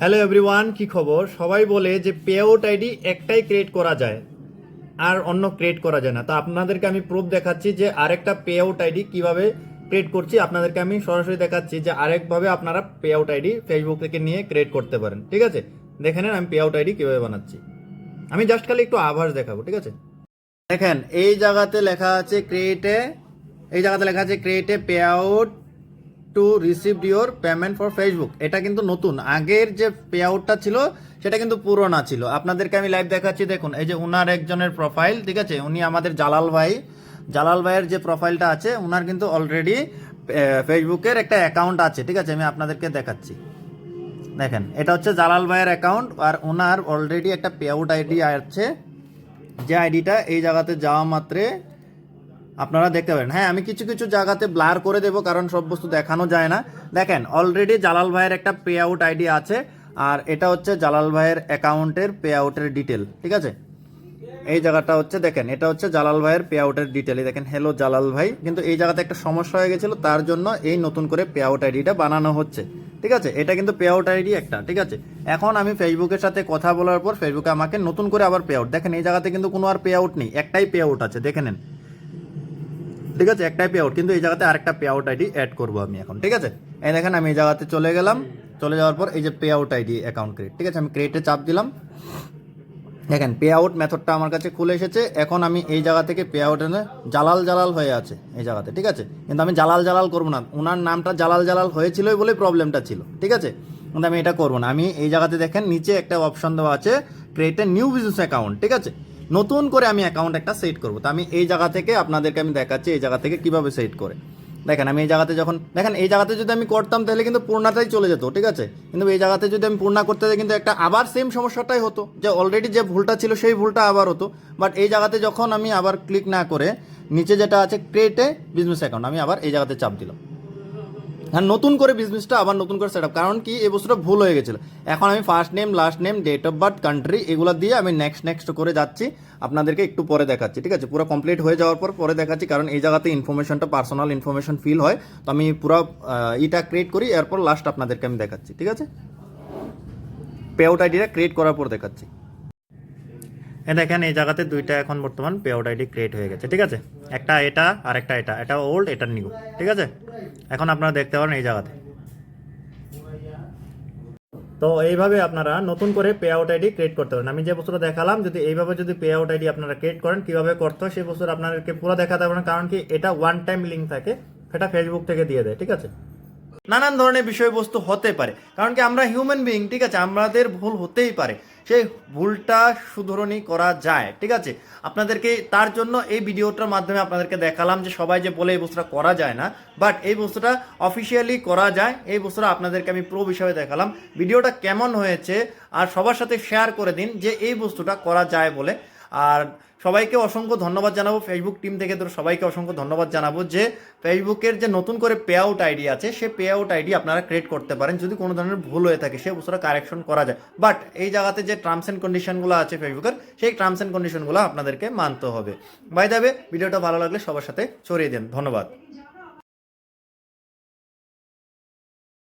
Hello everyone কি খবর? সবাই বলে যে পে আউট আইডি একটাই ক্রিয়েট করা যায়, আর অন্য ক্রিয়েট করা যায় না। তো আপনাদেরকে আমি প্রুফ দেখাচ্ছি যে আরেকটা পে আউট আইডি কীভাবে ক্রিয়েট করছি। আপনাদেরকে আমি সরাসরি দেখাচ্ছি যে আরেকভাবে আপনারা পে আউট আইডি ফেসবুক থেকে নিয়ে ক্রিয়েট করতে পারেন, ঠিক আছে? দেখে নেন আমি পে আউট আইডি কীভাবে বানাচ্ছি। আমি জাস্ট খালি একটু আভাস দেখাবো, ঠিক আছে? দেখেন, এই জায়গাতে লেখা আছে ক্রিয়েটে এই জায়গাতে লেখা আছে ক্রিয়েটে pay out to receive your payment for Facebook এটা কিন্তু নতুন। আগের যে পে আউটটা ছিল, সেটা কিন্তু পুরোনা ছিল। আপনাদেরকে আমি লাইভ দেখাচ্ছি, দেখুন, এই যে উনার একজনের প্রোফাইল ঠিক আছে? উনি আমাদের জালাল ভাই। জালাল ভাইয়ের যে প্রোফাইলটা আছে, উনার কিন্তু অলরেডি ফেসবুকের একটা অ্যাকাউন্ট আছে, ঠিক আছে? আমি আপনাদেরকে দেখাচ্ছি। দেখেন, এটা হচ্ছে জালাল ভাইয়ের অ্যাকাউন্ট আর ওনার অলরেডি একটা পে আউট আইডি আছে। যে আইডিটা এই জায়গাতে যাওয়া মাত্রে আপনারা দেখতে পারেন। হ্যাঁ আমি কিছু কিছু জায়গাতে ব্লার করে দেবো, কারণ সব বস্তু দেখানো যায় না। দেখেন অলরেডি জালাল ভাইয়ের একটা পে আউট আইডি আছে, আর এটা হচ্ছে জালাল ভাইয়ের অ্যাকাউন্টের পে আউটের ডিটেল ঠিক আছে? এই জায়গাটা হচ্ছে, দেখেন, এটা হচ্ছে জালাল ভাইয়ের পে আউটের ডিটেল দেখেন হ্যালো জালাল ভাই। কিন্তু এই জায়গাতে একটা সমস্যা হয়ে গেছিল, তার জন্য এই নতুন করে পে আউট আইডিটা বানানো হচ্ছে, ঠিক আছে? এটা কিন্তু পে আউট আইডি একটা, ঠিক আছে? এখন আমি ফেসবুকের সাথে কথা বলার পর ফেসবুকে আমাকে নতুন করে আবার পে আউট দেখেন, এই জায়গাতে কিন্তু কোনো আর পে আউট নেই, একটাই পে আউট আছে, দেখে নেন। ঠিক আছে? একটাই পে আউট কিন্তু এই জায়গাতে আরেকটা পে আউট আইডি অ্যাড করব আমি এখন, ঠিক আছে? এই দেখেন আমি এই জায়গাতে চলে গেলাম, চলে যাওয়ার পর এই যে pay out ID account create ঠিক আছে? আমি ক্রিয়েটে চাপ দিলাম। দেখেন পে আউট মেথডটা আমার কাছে খুলে এসেছে। এখন আমি এই জায়গা থেকে পে আউট এনে জালাল জালাল হয়ে আছে এই জায়গাতে, ঠিক আছে? কিন্তু আমি জালাল জালাল করব না। ওনার নামটা জালাল জালাল হয়েছিলই বলেই প্রবলেমটা ছিল, ঠিক আছে? কিন্তু আমি এটা করব না। আমি এই জায়গাতে দেখেন, নিচে একটা অপশন দেওয়া আছে create a new business account ঠিক আছে? নতুন করে আমি অ্যাকাউন্ট একটা সেট করব। তো আমি এই জায়গা থেকে আপনাদেরকে আমি দেখাচ্ছি এই জায়গা থেকে কীভাবে সেট করে। দেখেন, আমি এই জায়গাতে যখন দেখেন, এই জায়গাতে যদি আমি করতাম তাহলে কিন্তু পূর্ণাটাই চলে যেত, ঠিক আছে? কিন্তু এই জায়গাতে যদি আমি পূর্ণা করতে যাই, কিন্তু একটা আবার সেম সমস্যাটাই হতো, যে অলরেডি যে ভুলটা ছিল সেই ভুলটা আবার হতো। বাট এই জায়গাতে যখন আমি আবার ক্লিক না করে, নিচে যেটা আছে ক্রিয়েটে বিজনেস অ্যাকাউন্ট আমি আবার এই জায়গাতে চাপ দিলাম। হ্যাঁ নতুন করে বিজনেসটা আবার নতুন করে সেট আপ কারণ কি, এই বস্তুটা ভুল হয়ে গেছিল। এখন আমি first name last name date of birth country এগুলো দিয়ে আমি নেক্সট নেক্সট করে যাচ্ছি। আপনাদেরকে একটু পরে দেখাচ্ছি, ঠিক আছে? পুরো কমপ্লিট হয়ে যাওয়ার পর পরে দেখাচ্ছি, কারণ এই জায়গাতে ইনফরমেশনটা পার্সোনাল ইনফরমেশন ফিল হয়। তো আমি পুরো ইটা ক্রিয়েট করি, এরপর লাস্ট আপনাদেরকে আমি দেখাচ্ছি, ঠিক আছে? পে আউট আইডিটা ক্রিয়েট করার পর দেখাচ্ছি। এ দেখেন, এই জায়গাতে দুইটা এখন বর্তমান পে আউট আইডি ক্রিয়েট হয়ে গেছে, ঠিক আছে? একটা এটা আর একটা এটা এটা ওল্ড এটা নিউ ঠিক আছে? এখন আপনারা দেখতে পারেন এই জায়গাতে। তো এইভাবে আপনারা নতুন করে পে আউট আইডি ক্রিয়েট করতে পারেন। আমি যে বস্তুটা দেখালাম, যদি এইভাবে যদি পে আউট আইডি আপনারা ক্রিয়েট করেন, কীভাবে করতে হয় সেই বস্তুটা আপনাদেরকে পুরো দেখাতে পারেন কারণ কি এটা ওয়ান টাইম লিঙ্ক থাকে, সেটা ফেসবুক থেকে দিয়ে দেয়, ঠিক আছে? নানান ধরনের বিষয়বস্তু হতে পারে। কারণ কি আমরা হিউম্যান বিইং ঠিক আছে? আমাদের ভুল হতেই পারে। সেই ভুলটা শুধরণী করা যায়, ঠিক আছে? আপনাদেরকে তার জন্য এই ভিডিওটার মাধ্যমে আপনাদেরকে দেখালাম যে সবাই যে বলে এই বস্তুটা করা যায় না বাট এই বস্তুটা অফিসিয়ালি করা যায়। এই বস্তুটা আপনাদেরকে আমি প্রো বিষয়ে দেখালাম। ভিডিওটা কেমন হয়েছে, আর সবার সাথে শেয়ার করে দিন যে এই বস্তুটা করা যায় বলে। আর সবাইকে অসংখ্য ধন্যবাদ জানাব। ফেসবুক টিম থেকে তো সবাইকে অসংখ্য ধন্যবাদ জানাব যে ফেসবুকের যে নতুন করে পে আউট আইডি আছে, সে পে আউট আইডি আপনারা ক্রিয়েট করতে পারেন। যদি কোনো ধরনের ভুল হয়ে থাকে, সে বস্তুটা কারেকশন করা যায়। বাট এই জায়গাতে যে টার্মস অ্যান্ড কন্ডিশনগুলো আছে ফেসবুকের সেই টার্মস অ্যান্ড কন্ডিশনগুলো আপনাদেরকে মানতে হবে। বাই দাবে ভিডিওটা ভালো লাগলে সবার সাথে ছড়িয়ে দেন। ধন্যবাদ।